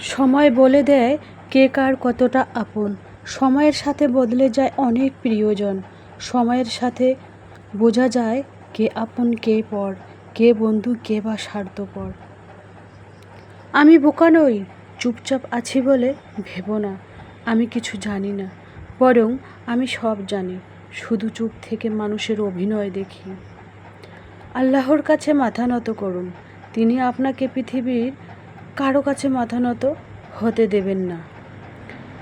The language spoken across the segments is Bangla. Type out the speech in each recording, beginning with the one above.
সময় বলে দেয় কে কার কতটা আপন। সময়ের সাথে বদলে যায় অনেক প্রিয়জন। সময়ের সাথে বোঝা যায় কে আপন, কে পর, কে বন্ধু, কে বা স্বার্থপর। আমি বোকা নই, চুপচাপ আছি বলে ভেবো না। আমি কিছু জানি না, বরং আমি সব জানি। শুধু চুপ থেকে মানুষের অভিনয় দেখি। আল্লাহর কাছে মাথা নত করুন। তিনি আপনাকে পৃথিবীর কারও কাছে মাথা নত হতে দেবেন না।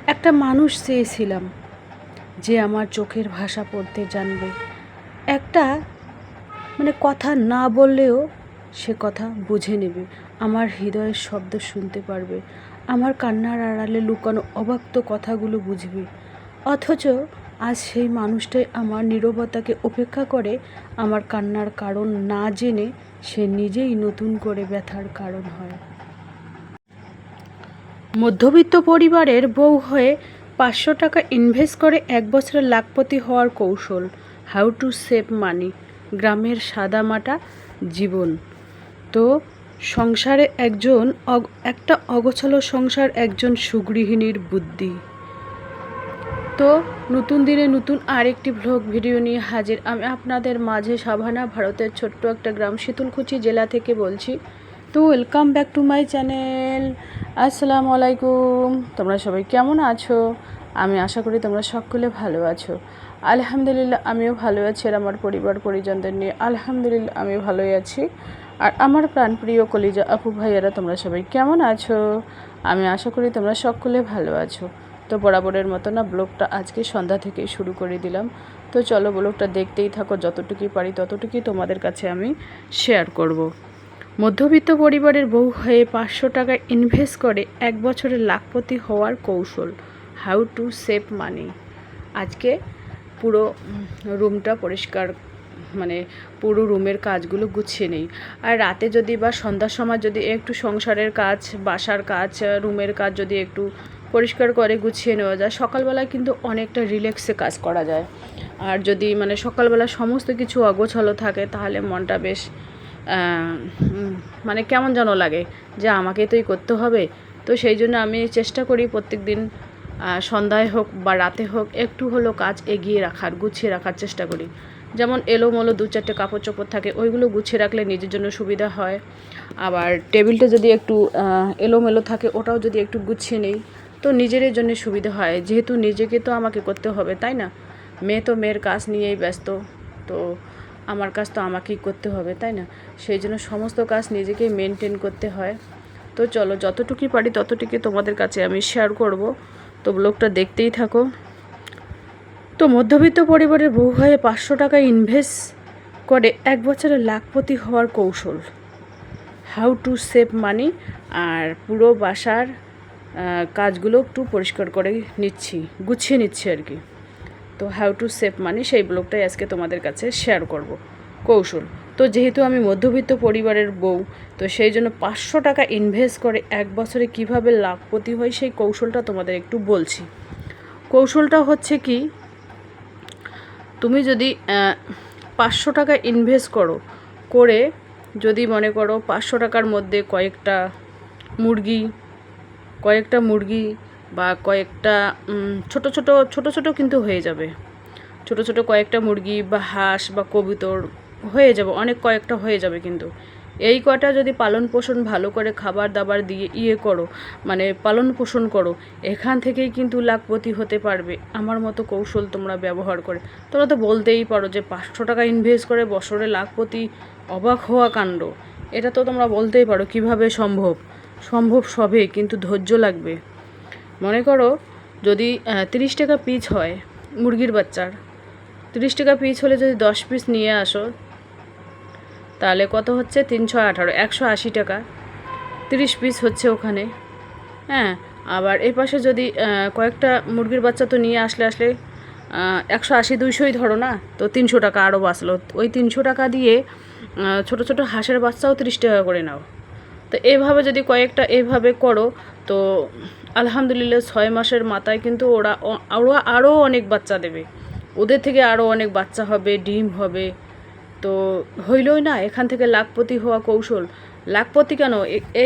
একটা মানুষ চেয়েছিলাম যে আমার চোখের ভাষা পড়তে জানবে। একটা মানে কথা না বললেও সে কথা বুঝে নেবে। আমার হৃদয়ের শব্দ শুনতে পারবে। আমার কান্নার আড়ালে লুকানো অবাক্ত কথাগুলো বুঝবে। অথচ আজ সেই মানুষটাই আমার নীরবতাকে উপেক্ষা করে আমার কান্নার কারণ না জেনে সে নিজেই নতুন করে ব্যথার কারণ হয়। মধ্যবিত্ত পরিবারের বউ হয়ে পাঁচশো টাকা ইনভেস্ট করে এক বছরে লাখপতি হওয়ার কৌশল হাউ টু সেভ মানি গ্রামের সাদামাটা জীবন। তো সংসারে একজন একটা অগোছালো সংসার একজন সুগৃহিণীর বুদ্ধি। তো নতুন দিনে নতুন আরেকটি ভ্লগ ভিডিও নিয়ে হাজির। আমি আপনাদের মাঝে সাভানা, ভারতের ছোট্ট একটা গ্রাম, শীতলকুচি জেলা থেকে বলছি। তো welcome back to my channel আসসালামু আলাইকুম তোমরা সবাই কেমন আছো? আমি আশা করি তোমরা সকলে ভালো আছো। আলহামদুলিল্লাহ, আমিও ভালো আছি আর আমার পরিবার পরিজনদের নিয়ে আলহামদুলিল্লাহ আমি ভালোই আছি। আর আমার প্রাণপ্রিয় কলিজা আপু ভাইয়ারা, তোমরা সবাই কেমন আছো? আমি আশা করি তোমরা সকলে ভালো আছো। তো বরাবরের মতো না, ব্লগটা আজকে সন্ধ্যা থেকেই শুরু করে দিলাম। তো চলো ব্লগটা দেখতেই থাকো, যতটুকুই পারি ততটুকুই তোমাদের কাছে আমি শেয়ার করব। মধ্যবিত্ত পরিবারের বউ হয়ে পাঁচশো টাকা ইনভেস্ট করে এক বছরে লাখপতি হওয়ার কৌশল হাউ টু সেভ মানি আজকে পুরো রুমটা পরিষ্কার মানে পুরো রুমের কাজগুলো গুছিয়ে নেই। আর রাতে যদি বা সন্ধ্যার সময় যদি একটু সংসারের কাজ, বাসার কাজ, রুমের কাজ যদি একটু পরিষ্কার করে গুছিয়ে নেওয়া যায় সকালবেলায় কিন্তু অনেকটা রিল্যাক্সে কাজ করা যায়। আর যদি মানে সকালবেলা সমস্ত কিছু অগোছালো থাকে, তাহলে মনটা বেশ মানে কেমন যেন লাগে যে আমাকেই তোই করতে হবে। তো সেই জন্য আমি চেষ্টা করি প্রত্যেক দিন সন্ধ্যায় হোক বা রাতে হোক, একটু হলেও কাজ এগিয়ে রাখার, গুছিয়ে রাখার চেষ্টা করি। যেমন এলোমেলো দু চারটে কাপড় চোপড় থাকে, ওইগুলো গুছিয়ে রাখলে নিজের জন্য সুবিধা হয়। আবার টেবিলটা যদি একটু এলোমেলো থাকে, ওটাও যদি একটু গুছিয়ে নেই, তো নিজের জন্য সুবিধা হয়। যেহেতু নিজেকে তো আমাকে করতে হবে, তাই না? মেয়ে তো মেয়ের কাজ নিয়েই ব্যস্ত, তো আমার কাজ তো আমাকেই করতে হবে, তাই না? সেই জন্য সমস্ত কাজ নিজেকেই মেনটেন করতে হয়। তো চলো যতটুকুই পারি ততটুকুই তোমাদের কাছে আমি শেয়ার করব। তো ব্লগটা দেখতেই থাকো। তো মধ্যবিত্ত পরিবারের বউ হয়ে পাঁচশো টাকা ইনভেস্ট করে এক বছরে লাখপতি হওয়ার কৌশল। হাউ টু সেভ মানি আর পুরো বাসার কাজগুলো একটু পরিষ্কার করে নিচ্ছি, গুছিয়ে নিচ্ছি আর কি। তো হাউ টু সেভ মানি সেই ব্লগটাই আজকে তোমাদের কাছে শেয়ার করব। কৌশল, তো যেহেতু আমি মধ্যবিত্ত পরিবারের বউ, তো সেই জন্য পাঁচশো টাকা ইনভেস্ট করে এক বছরে কীভাবে লাভপতি হয় সেই কৌশলটা তোমাদের একটু বলছি। কৌশলটা হচ্ছে কি, তুমি যদি পাঁচশো টাকা ইনভেস্ট করো, করে যদি মনে করো পাঁচশো টাকার মধ্যে কয়েকটা মুরগি কয়েকটা মুরগি বা কয়েকটা ছোট ছোট ছোট ছোট কিন্তু হয়ে যাবে। ছোট ছোট কয়েকটা মুরগি বা হাঁস বা কবুতর হয়ে যাবে, অনেক কয়েকটা হয়ে যাবে কিন্তু। এই কটা যদি পালন পোষণ ভালো করে খাবার দাবার দিয়ে ইয়ে করো মানে পালন পোষণ করো, এখান থেকেই কিন্তু লাখপতি হতে পারবে। আমার মতো কৌশল তোমরা ব্যবহার করে। তোমরা তো বলতেই পারো যে পাঁচশো টাকা ইনভেস্ট করে বছরে লাখপতি অবাক হওয়া কাণ্ড। এটা তো তোমরা বলতেই পারো কীভাবে সম্ভব? সম্ভব সবে, কিন্তু ধৈর্য লাগবে। মনে করো যদি তিরিশ টাকা পিস হয় মুরগির বাচ্চার, তিরিশ টাকা পিস হলে যদি দশ পিস নিয়ে আসো, তাহলে কত হচ্ছে? তিনশো আঠারো, একশো আশি টাকা। তিরিশ পিস হচ্ছে ওখানে। হ্যাঁ আবার এই পাশে যদি কয়েকটা মুরগির বাচ্চা তো নিয়ে আসলে আসলে একশো আশি দুইশোই ধরো না, তো তিনশো টাকা আরও বাঁচলো। ওই তিনশো টাকা দিয়ে ছোট ছোট হাঁসের বাচ্চাও তিরিশ টাকা করে নাও। তো এভাবে যদি কয়েকটা এভাবে করো, তো আলহামদুলিল্লাহ ছয় মাসের মাথায় কিন্তু ওরা ওরা আরও অনেক বাচ্চা দেবে। ওদের থেকে আরও অনেক বাচ্চা হবে, ডিম হবে। তো হইলই না, এখান থেকে লাখপতি হওয়া কৌশল। লাখপতি কেন?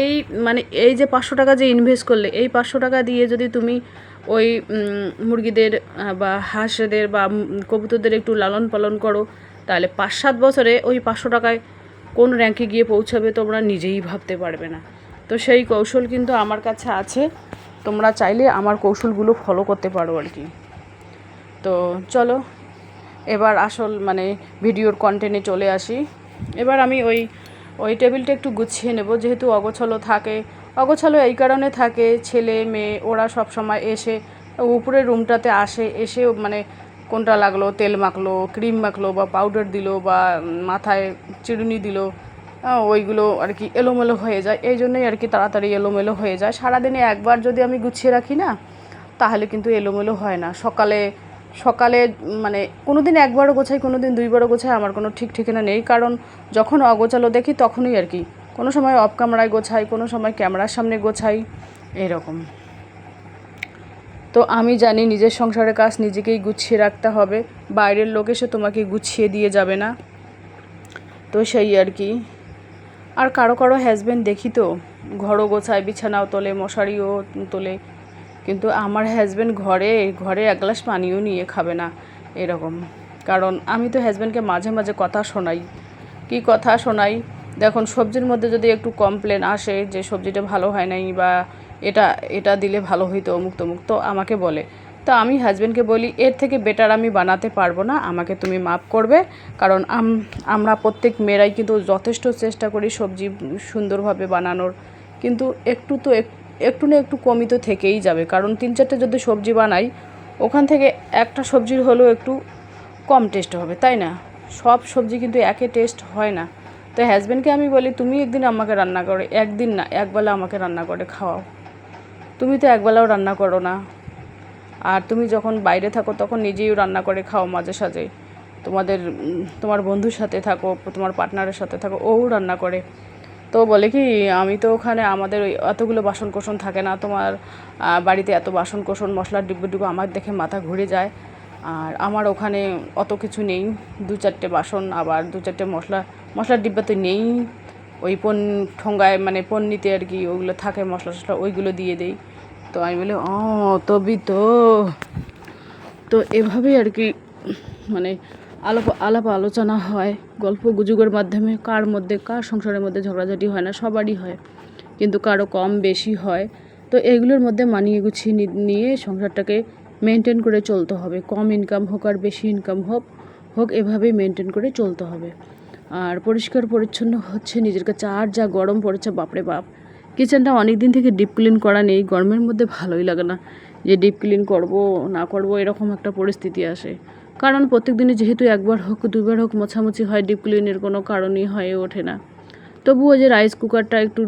এই মানে এই যে পাঁচশো টাকা যে ইনভেস্ট করলে, এই পাঁচশো টাকা দিয়ে যদি তুমি ওই মুরগিদের বা হাঁসদের বা কবুতরদের একটু লালন পালন করো, তাহলে পাঁচ সাত বছরে ওই পাঁচশো টাকায় কোন র্যাঙ্কে গিয়ে পৌঁছাবে তোমরা নিজেই ভাবতে পারবে না। তো সেই কৌশল কিন্তু আমার কাছে আছে। তোমরা চাইলে আমার কৌশলগুলো ফলো করতে পারো আর কি। তো চলো, এবার আসল মানে ভিডিওর কন্টেন্টে চলে আসি। এবার আমি ওই ওই টেবিলটা একটু গুছিয়ে নেব, যেহেতু অগোছালো থাকে। অগোছালো এই কারণে থাকে, ছেলে, মেয়ে, ওরা সব সময় এসে উপরের রুমটাতে আসে এসে মানে কোনটা লাগল, তেল মাখলো ক্রিম মাখলো বা পাউডার দিলো বা মাথায় চিরুনি দিলো ওইগুলো আর কি এলোমেলো হয়ে যায়। এই জন্যই আর কি তাড়াতাড়ি এলোমেলো হয়ে যায়। সারাদিনে একবার যদি আমি গুছিয়ে রাখি না, তাহলে কিন্তু এলোমেলো হয় না। সকালে সকালে মানে কোনো দিন একবারও গোছাই কোনো দিন দুইবারও গোছাই আমার কোনো ঠিক ঠিকানা নেই। কারণ যখন অগোছালো দেখি, তখনই আর কি। কোনো সময় অফ ক্যামেরায় গোছাই, কোনো সময় ক্যামেরার সামনে গোছাই, এরকম। তো আমি জানি নিজের সংসারের কাজ নিজেকেই গুছিয়ে রাখতে হবে। বাইরের লোক এসে তোমাকে গুছিয়ে দিয়ে যাবে না। তো সেই আর কি। আর কারও কারও হাজব্যান্ড দেখি তো, ঘরও গোছায়, বিছানাও তোলে, মশারিও তোলে, কিন্তু আমার হাজব্যান্ড ঘরে ঘরে এক গ্লাস পানিও নিয়ে খাবে না, এরকম। কারণ আমি তো হাজব্যান্ডকে মাঝে মাঝে কথা শোনাই। কি কথা শোনাই? দেখুন, সবজির মধ্যে যদি একটু কমপ্লেন আসে যে সবজিটা ভালো হয় নাই বা এটা এটা দিলে ভালো হইতো অমুক তমুক, তো আমাকে বলে। তো আমি হাজব্যান্ডকে বলি, এর থেকে বেটার আমি বানাতে পারব না, আমাকে তুমি মাফ করবে। কারণ আমরা প্রত্যেক মেয়েরাই কিন্তু যথেষ্ট চেষ্টা করি সবজি সুন্দরভাবে বানানোর। কিন্তু একটু তো এক- একটু না একটু কমই তো থেকেই যাবে। কারণ তিন চারটে যদি সবজি বানাই, ওখান থেকে একটা সবজির হলেও একটু কম টেস্ট হবে, তাই না? সব সবজি কিন্তু একে টেস্ট হয় না। তো হাজব্যান্ডকে আমি বলি, তুমি একদিন আমাকে রান্না করে, একদিন না, একবেলা আমাকে রান্না করে খাওয়াও। তুমি তো একবেলাও রান্না করো না। আর তুমি যখন বাইরে থাকো, তখন নিজেই রান্না করে খাও মাঝে সাঝে তোমাদের, তোমার বন্ধুর সাথে থাকো, তোমার পার্টনারের সাথে থাকো, ও রান্না করে। তো বলে কি, আমি তো ওখানে আমাদের ওই এতগুলো বাসন কোসন থাকে না, তোমার বাড়িতে এত বাসন কোসন মশলার ডিব্বু ডিব্বু আমার দেখে মাথা ঘুরে যায়। আর আমার ওখানে অত কিছু নেই, দু চারটে বাসন, আবার দু চারটে মশলা, মশলার ডিব্বা তো নেই। ওই পন ঠোঙ্গায় মানে পন্নিতে আর কি, ওগুলো থাকে মশলা টশলা ওইগুলো দিয়ে দেই। তো আমি বলি, ও, তবি তো। তো এভাবেই আর কি মানে আলাপ আলাপ আলোচনা হয়, গল্প গুজবের মাধ্যমে, কার মধ্যে, কার সংসারের মধ্যে ঝগড়াঝাটি হয় না, সবারই হয়, কিন্তু কারও কম বেশি হয়। তো এগুলোর মধ্যে মানিয়ে গুছিয়ে নিয়ে সংসারটাকে মেনটেন করে চলতে হবে। কম ইনকাম হোক আর বেশি ইনকাম হোক হোক এভাবেই মেনটেন করে চলতে হবে। আর পরিষ্কার পরিচ্ছন্ন হচ্ছে নিজের কাছে, আর যা গরম পড়েছে, বাপরে বাপ। কিচেনটা অনেক দিন থেকে ডিপ ক্লিন করা নেই, গরমের মধ্যে ভালোই লাগে না। যে ডিপ ক্লিন করব, না করব, এরকম একটা পরিস্থিতি আসে। কারণ প্রত্যেক দিনে যেহেতু একবার হোক দুবার হোক, মোছামুছি হয় ডিপ ক্লিনের কোনো কারণই হয়ে ওঠে না। তবুও যে রাইস কুকারটা একটু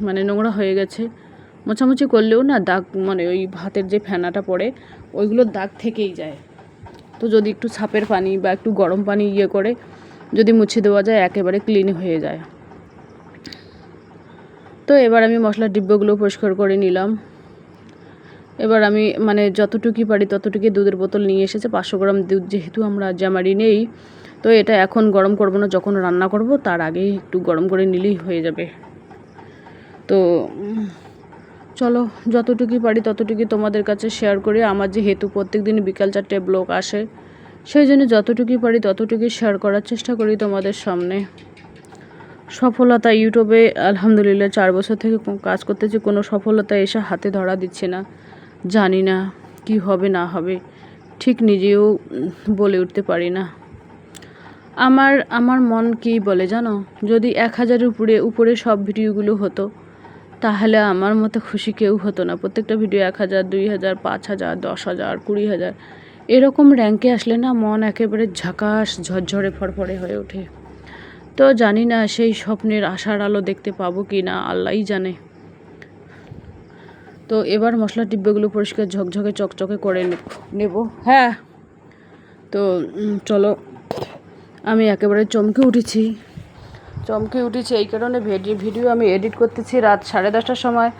মানে নোংরা হয়ে গেছে, মোছামুছি করলেও না দাগ মানে ওই ভাতের যে ফেনাটা পড়ে ওইগুলোর দাগ থেকেই যায়। তো যদি একটু ছাপের পানি বা একটু গরম পানি ইয়ে করে, যদি মুছে দেওয়া যায়, একেবারে ক্লিন হয়ে যায়। তো এবার আমি মশলার ডিব্বাগুলো পরিষ্কার করে নিলাম। এবার আমি মানে যতটুকুই পারি ততটুকুই দুধের বোতল নিয়ে এসেছে, পাঁচশো গ্রাম দুধ যেহেতু আমরা জামারি নেই, তো এটা এখন গরম করব না, যখন রান্না করব তার আগেই একটু গরম করে নিলেই হয়ে যাবে। তো চলো, যতটুকুই পারি ততটুকুই তোমাদের কাছে শেয়ার করি। আমার যেহেতু প্রত্যেক দিন বিকাল চারটে ব্লগ আসে, সেই জন্য যতটুকুই পারি ততটুকুই শেয়ার করার চেষ্টা করি তোমাদের সামনে। সফলতা ইউটিউবে আলহামদুলিল্লাহ চার বছর থেকে কাজ করতেছি, কোনো সফলতা এসে হাতে ধরা দিচ্ছে না। জানি না কি হবে, না হবে, ঠিক নিজেও বলে উঠতে পারি না। আমার আমার মন কি বলে জানো? যদি এক হাজারের উপরে উপরে সব ভিডিওগুলো হতো, তাহলে আমার মতো খুশি কেউ হতো না। প্রত্যেকটা ভিডিও এক হাজার, দুই হাজার, পাঁচ হাজার, দশ হাজার, কুড়ি হাজার, এরকম র্যাঙ্কে আসলে না মন একেবারে ঝাকাস ঝরঝরে, ফরফরে হয়ে ওঠে। তো জানি না সেই স্বপ্নের আশার আলো দেখতে পাবো কি না, আল্লাহই জানে। তো এবার মশলা টিব্বেগুলো পরিষ্কার ঝকঝকে চকচকে করে নেব- হ্যাঁ। তো চলো। আমি একেবারে চমকে উঠেছি। চমকে উঠেছি এই কারণে ভিডিও ভিডিও আমি এডিট করতেছি রাত সাড়ে দশটার সময়।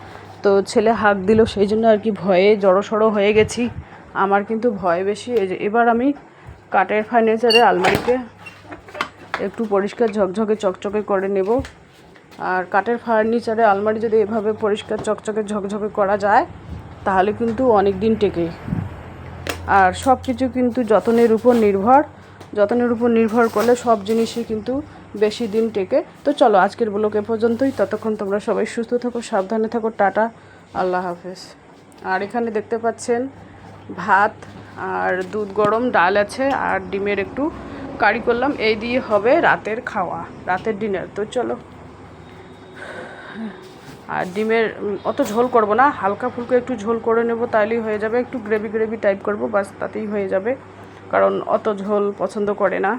তো ছেলে হাঁক দিল, সেই জন্য আর কি ভয়ে জড়সড়ো হয়ে গেছি। আমার কিন্তু ভয় বেশি। এবার আমি কাঠের ফার্নিচারে আলমারিতে একটু পরিষ্কার ঝকঝকে চকচকে করে নেব। আর কাঠের ফার্নিচারে আলমারি যদি এভাবে পরিষ্কার চকচকে ঝকঝকে করা যায়, তাহলে কিন্তু অনেক দিন টেকে। আর সব কিছু কিন্তু যত্নের উপর নির্ভর, যত্নের উপর নির্ভর করলে সব জিনিসই কিন্তু বেশি দিন টেকে। তো চলো, আজকের ব্লগ এ পর্যন্তই। ততক্ষণ তোমরা সবাই সুস্থ থাকো, সাবধানে থাকো, টাটা, আল্লাহ হাফেজ। আর এখানে দেখতে পাচ্ছেন ভাত আর দুধ গরম, ডাল আছে, আর ডিমের একটু কারি করলাম, এই দিয়ে হবে রাতের খাওয়া, রাতের ডিনার তো চলো। আর ডিমের অত ঝোল করব না, হালকা ফুলকা একটু ঝোল করে নেব, তাইলেই হয়ে যাবে। একটু গ্রেভি গ্রেভি টাইপ করব বাস তাতেই হয়ে যাবে। কারণ অত ঝোল পছন্দ করে না।